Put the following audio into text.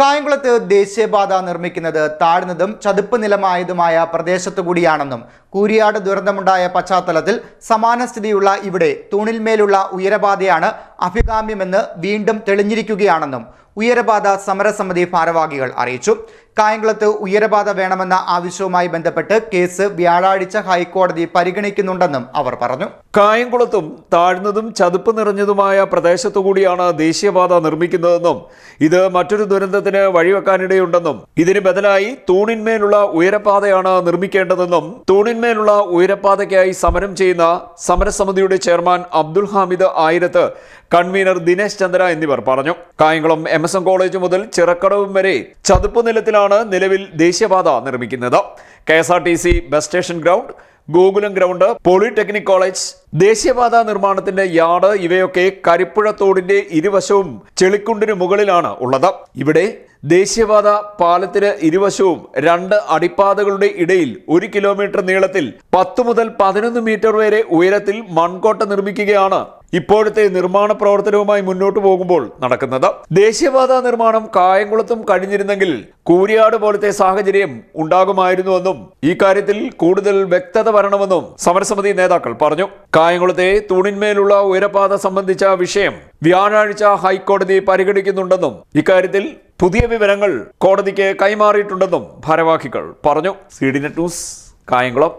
കായംകുളത്ത് ദേശീയപാത നിർമ്മിക്കുന്നത് താഴ്ന്നതും ചതുപ്പ് നിലമായതുമായ പ്രദേശത്തു കൂടിയാണെന്നും കൂരിയാട് ദുരന്തമുണ്ടായ പശ്ചാത്തലത്തിൽ സമാന സ്ഥിതിയുള്ള ഇവിടെ തൂണിൽമേലുള്ള ഉയരപാതയാണ് അഭികാമ്യമെന്ന് വീണ്ടും തെളിഞ്ഞിരിക്കുകയാണെന്നും ഉയരപാത സമരസമിതി ഭാരവാഹികൾ അറിയിച്ചു. കായംകുളത്ത് ഉയരപാത വേണമെന്ന ആവശ്യവുമായി ബന്ധപ്പെട്ട് കേസ് വ്യാഴാഴ്ച ഹൈക്കോടതി പരിഗണിക്കുന്നുണ്ടെന്നും അവർ പറഞ്ഞു. കായംകുളത്തും താഴ്ന്നതും ചതുപ്പ് നിറഞ്ഞതുമായ പ്രദേശത്തുകൂടിയാണ് ദേശീയപാത നിർമ്മിക്കുന്നതെന്നും ഇത് മറ്റൊരു ദുരന്തത്തിന് വഴിവെക്കാനിടയുണ്ടെന്നും ഇതിന് ബദലായി തൂണിന്മേലുള്ള ഉയരപാതയാണ് നിർമ്മിക്കേണ്ടതെന്നും തൂണിന്മേലുള്ള ഉയരപാതയ്ക്കായി സമരം ചെയ്യുന്ന സമരസമിതിയുടെ ചെയർമാൻ അബ്ദുൽ ഹാമിദ് ആയിരത്ത് കൺവീനർ ദിനേശ് ചന്ദ്ര എന്നിവർ പറഞ്ഞു. Kayamkulam M S M college മുതൽ ചിറക്കടവും വരെ ചതുപ്പ് നിലത്തിലാണ് നിലവിൽ ദേശീയപാത നിർമ്മിക്കുന്നത്. K S R T C bus station ground Gokulam ground polytechnic college ദേശീയപാത നിർമ്മാണത്തിന്റെ യാർഡ് ഇവയൊക്കെ കരിപ്പുഴ തോടിന്റെ ഇരുവശവും ചെളിക്കുണ്ടിന് മുകളിലാണ് ഉള്ളത്. ഇവിടെ ദേശീയപാത പാലത്തിന് ഇരുവശവും രണ്ട് അടിപ്പാതകളുടെ ഇടയിൽ ഒരു കിലോമീറ്റർ നീളത്തിൽ പത്ത് മുതൽ പതിനൊന്ന് മീറ്റർ വരെ ഉയരത്തിൽ മൺകോട്ട നിർമ്മിക്കുകയാണ് ഇപ്പോഴത്തെ നിർമ്മാണ പ്രവർത്തനവുമായി മുന്നോട്ട് പോകുമ്പോൾ നടക്കുന്നത്. ദേശീയപാത നിർമ്മാണം കായംകുളത്തും കഴിഞ്ഞിരുന്നെങ്കിൽ കൂരിയാട് പോലത്തെ സാഹചര്യം ഉണ്ടാകുമായിരുന്നുവെന്നും ഈ കാര്യത്തിൽ കൂടുതൽ വ്യക്തത വരണമെന്നും സമരസമിതി നേതാക്കൾ പറഞ്ഞു. കായംകുളത്തെ തൂണിന്മേലുള്ള ഉയരപാത സംബന്ധിച്ച വിഷയം വ്യാഴാഴ്ച ഹൈക്കോടതി പരിഗണിക്കുന്നുണ്ടെന്നും ഇക്കാര്യത്തിൽ പുതിയ വിവരങ്ങൾ കോടതിക്ക് കൈമാറിയിട്ടുണ്ടെന്നും ഭാരവാഹികൾ പറഞ്ഞു. C D net news Kayamkulam.